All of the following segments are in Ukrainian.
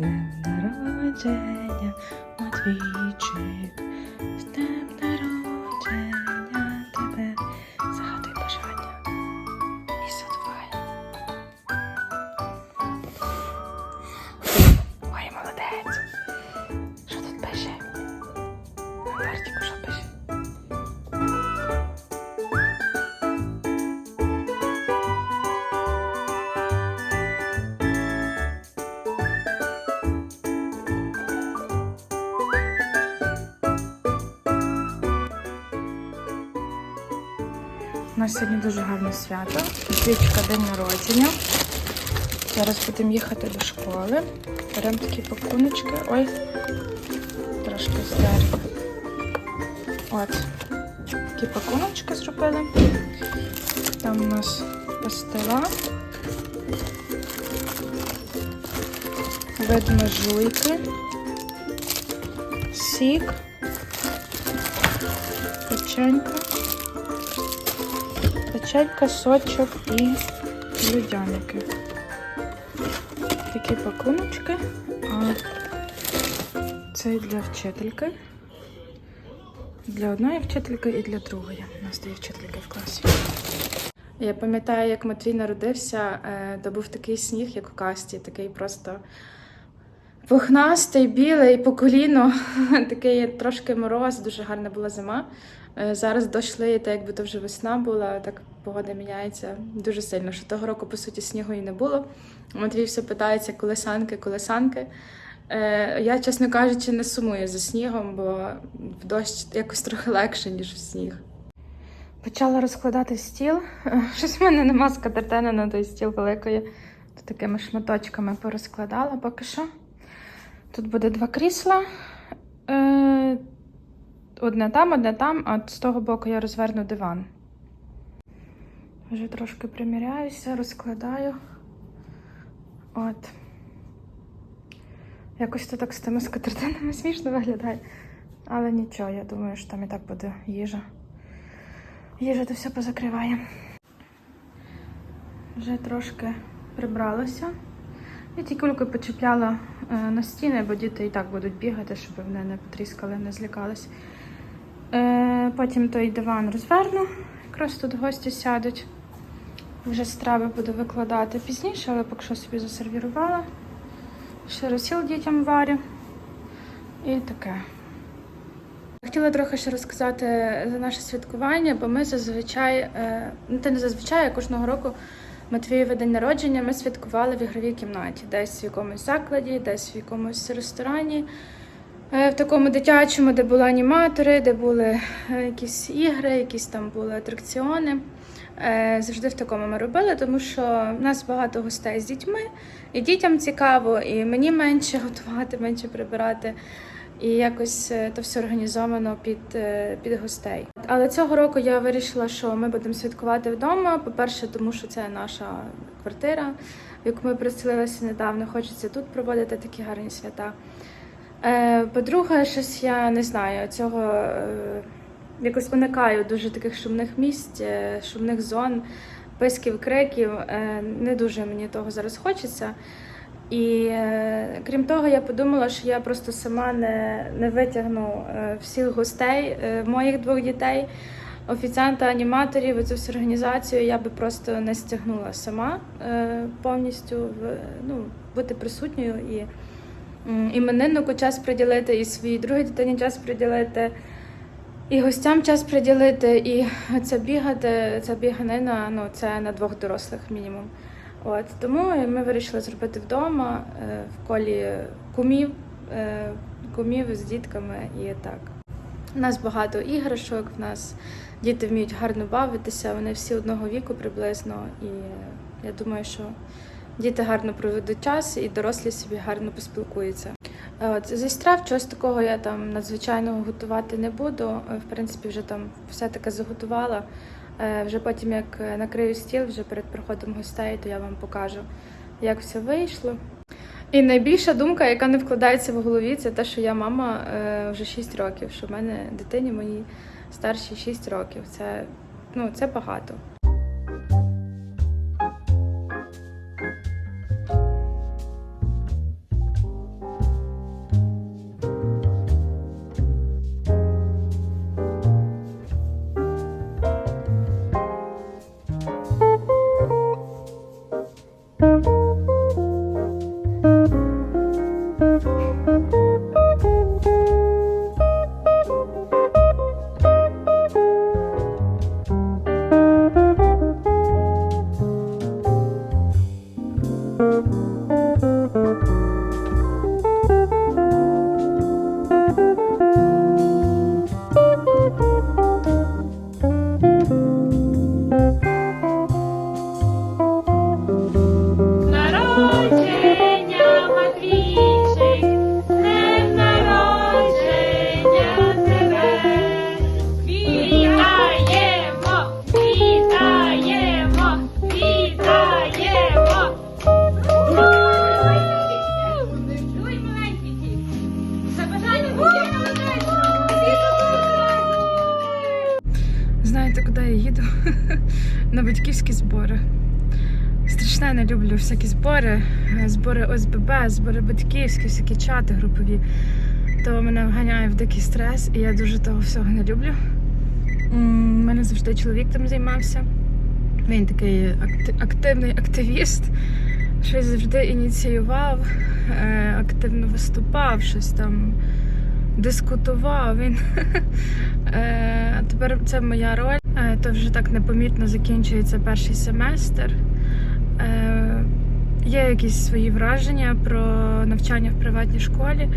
днем народження, Матвійчик, У нас сьогодні дуже гарне свято. Свічка день народження. Зараз будемо їхати до школи. Беремо такі пакуночки. Ой, трошки здерли. От. Такі пакуночки зробили. Там у нас пастила. Видно жуйки. Сік. Печенька. Печенька, сочок і людяники. Такі пакуночки. Це для вчительки. Для одної вчительки і для другої. У нас дві вчительки в класі. Я пам'ятаю, як Матвій народився, е, то був такий сніг, як у касті, такий просто пухнастий, білий, по коліно. Такий трошки мороз, дуже гарна була зима. Е, Зараз дійшли, так якби то вже весна була, так погода міняється дуже сильно. Що того року, по суті, снігу і не було. Матвій все питається, коли санки, коли санки. Е, Я, чесно кажучи, не сумую за снігом, бо в дощ якось трохи легше, ніж в сніг. Почала розкладати стіл. Е, Щось в мене нема скатертини на той стіл великої. Тут такими шматочками порозкладала поки що. Тут буде два крісла. Одне там, одне там, а з того боку я розверну диван. Вже трошки приміряюся, розкладаю. От. Якось то так з тими скатертинами смішно виглядає. Але нічого, я думаю, що там і так буде їжа. Їжа то все позакриває. Вже трошки прибралася. Я ті кульки почіпляла е, на стіни, бо діти і так будуть бігати, щоб вони не потріскали, не злякались. Е, потім той диван розверну. Якраз тут гості сядуть. Вже страви буду викладати пізніше, але поки що собі засервірувала. Ще розсіл дітям варю. І таке. Хотіла трохи ще розказати за наше святкування, бо ми зазвичай, е, ну те не зазвичай, а кожного року Матвієве день народження ми святкували в ігровій кімнаті, десь в якомусь закладі, десь в якомусь ресторані, в такому дитячому, де були аніматори, де були е, якісь ігри, якісь там були атракціони. Е, Завжди в такому ми робили, тому що в нас багато гостей з дітьми, і дітям цікаво, і мені менше готувати, менше прибирати. І якось е, то все організовано під, е, під гостей. Але цього року я вирішила, що ми будемо святкувати вдома. По-перше, тому що це наша квартира, в яку ми приселилися недавно. Хочеться тут проводити такі гарні свята. Е, По-друге, щось я не знаю, цього е, якось уникаю дуже таких шумних місць, е, шумних зон, писків, криків. Не дуже мені того зараз хочеться. І крім того, я подумала, що я просто сама не, не витягну всіх гостей, моїх двох дітей, офіціанта, аніматорів, цю всю організацію я би просто не стягнула сама повністю ну, бути присутньою і імениннику час приділити, і своїй другій дитині час приділити, і гостям час приділити, і це бігати, ця біганина, ну це на двох дорослих мінімум. От тому ми вирішили зробити вдома е, в колі кумів, е, кумів з дітками і так. У нас багато іграшок, в нас діти вміють гарно бавитися, вони всі одного віку приблизно. І я думаю, що діти гарно проведуть час і дорослі собі гарно поспілкуються. Е, От, зі страв чогось такого я там надзвичайного готувати не буду. Е, В принципі, вже там все таке заготувала. Е, Вже потім, як накрию стіл, вже перед приходом гостей, то я вам покажу, як все вийшло. І найбільша думка, яка не вкладається в голові, це те, що я мама вже 6 років, що в мене дитині моїй старшій 6 років. Це, ну, це багато. Страшно я не люблю всякі збори, е, збори ОСББ, збори батьківські, всякі чати групові. То мене вганяє в дикий стрес, і я дуже того всього не люблю. У мене завжди чоловік там займався. Він такий активний активіст, щось завжди ініціював, е, активно виступав, щось там дискутував. Він Е, тепер це моя роль. То вже так непомітно закінчується перший семестр. Е, Є якісь свої враження про навчання в приватній школі.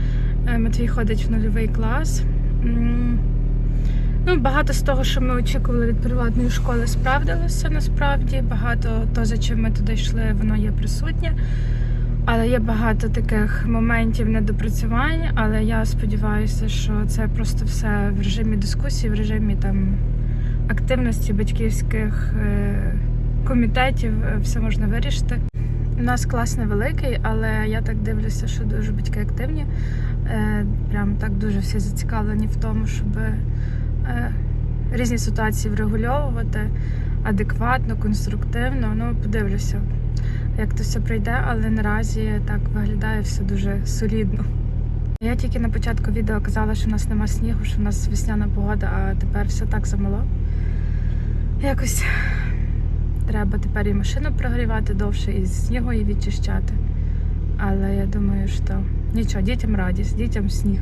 Е, Матвій ходить в нульовий клас. Ну, багато з того, що ми очікували від приватної школи, справдилося насправді. Багато то, за чим ми туди йшли, воно є присутнє. Але є багато таких моментів недопрацювань. Але я сподіваюся, що це просто все в режимі дискусії, в режимі там активності батьківських е, комітетів, е, все можна вирішити. У нас клас невеликий, але я так дивлюся, що дуже батьки активні. Е, Прям так дуже всі зацікавлені в тому, щоб е, різні ситуації врегульовувати адекватно, конструктивно. Ну, подивлюся, як то все пройде, але наразі так виглядає все дуже солідно. Я тільки на початку відео казала, що в нас нема снігу, що в нас весняна погода, а тепер все так замало. Якось треба тепер і машину прогрівати довше, і снігу її відчищати. Але я думаю, що нічого, дітям радість, дітям сніг.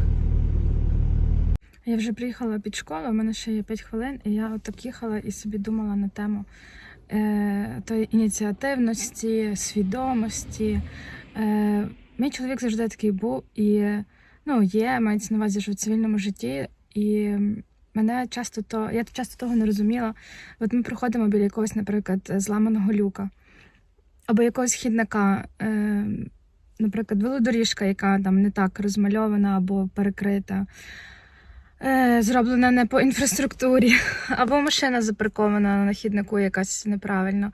Я вже приїхала під школу, у мене ще є 5 хвилин, і я отак їхала і собі думала на тему е, тої ініціативності, свідомості. Е, мій чоловік завжди такий був і ну, є, мається на увазі, що в цивільному житті. І мене часто то, я часто того не розуміла. От ми проходимо біля якогось, наприклад, зламаного люка або якогось хідника, е, наприклад, велодоріжка, яка там не так розмальована або перекрита. Е, Зроблена не по інфраструктурі, або машина запаркована на хіднику якась неправильно.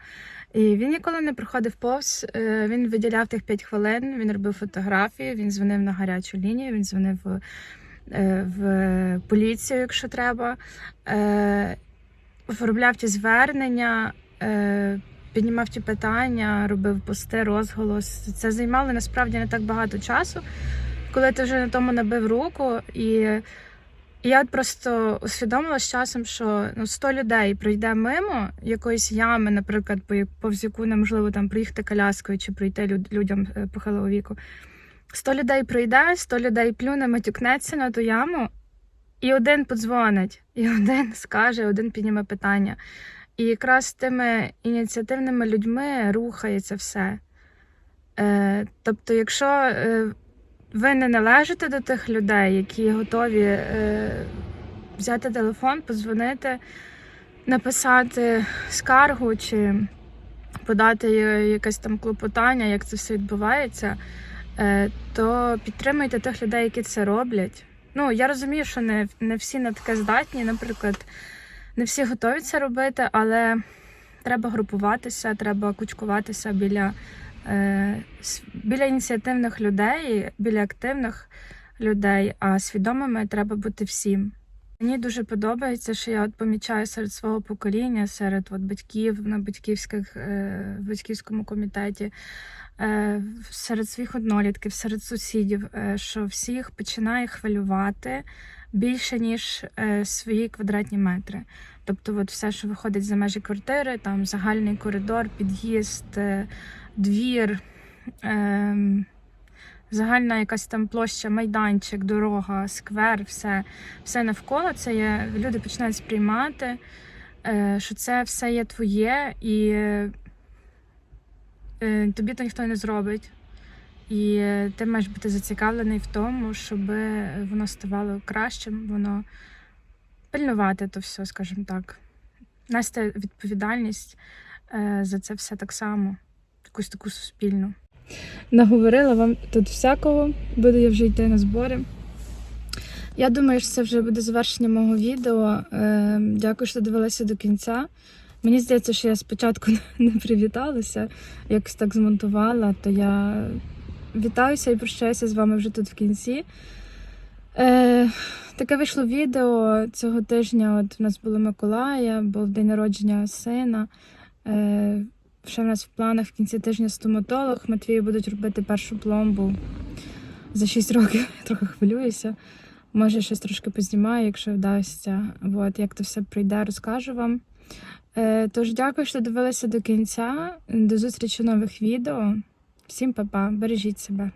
І він ніколи не проходив повз. Е, Він виділяв тих 5 хвилин, він робив фотографії, він дзвонив на гарячу лінію, він дзвонив в, е, поліцію, якщо треба, е, оформляв ті звернення, е, піднімав ті питання, робив пости, розголос. Це займало насправді не так багато часу, коли ти вже на тому набив руку і. Я просто усвідомила з часом, що ну 100 людей пройде мимо якоїсь ями, наприклад, повз яку неможливо там проїхати коляскою чи пройти людям похилого віку. 100 людей пройде, 100 людей плюне, матюкнеться на ту яму, і один подзвонить, і один скаже, один підніме питання. І якраз тими ініціативними людьми рухається все. Е, тобто, якщо е, ви не належите до тих людей, які готові е, взяти телефон, подзвонити, написати скаргу чи подати якесь там клопотання, як це все відбувається, то підтримуйте тих людей, які це роблять. Ну, я розумію, що не, не всі на таке здатні, наприклад, не всі готові це робити, але треба групуватися, треба кучкуватися біля е, біля ініціативних людей, біля активних людей, а свідомими треба бути всім. Мені дуже подобається, що я от помічаю серед свого покоління, серед от батьків на батьківських е, батьківському комітеті, е, серед своїх однолітків, серед сусідів, е, що всіх починає хвилювати більше ніж е, свої квадратні метри. Тобто, от все, що виходить за межі квартири, там загальний коридор, під'їзд, е, двір, ем, загальна якась там площа, майданчик, дорога, сквер, все, все навколо це є. Люди починають сприймати, е, що це все є твоє, і, е, тобі то ніхто не зробить. І е, ти маєш бути зацікавлений в тому, щоб воно ставало кращим, воно пильнувати то все, скажімо так. Нести відповідальність е, за це все так само, якусь таку суспільну. Наговорила вам тут всякого, буду я вже йти на збори. Я думаю, що це вже буде завершення мого відео. Е, Дякую, що дивилися до кінця. Мені здається, що я спочатку не привіталася, якось так змонтувала, то я вітаюся і прощаюся з вами вже тут в кінці. Е, таке вийшло відео цього тижня. От у нас було Миколая, був день народження сина. Е, ще в нас в планах в кінці тижня стоматолог. Матвію будуть робити першу пломбу за 6 років. Трохи хвилююся. Може, щось трошки познімаю, якщо вдасться. От, як то все пройде, розкажу вам. Е, тож, дякую, що дивилися до кінця. До зустрічі нових відео. Всім па-па, бережіть себе.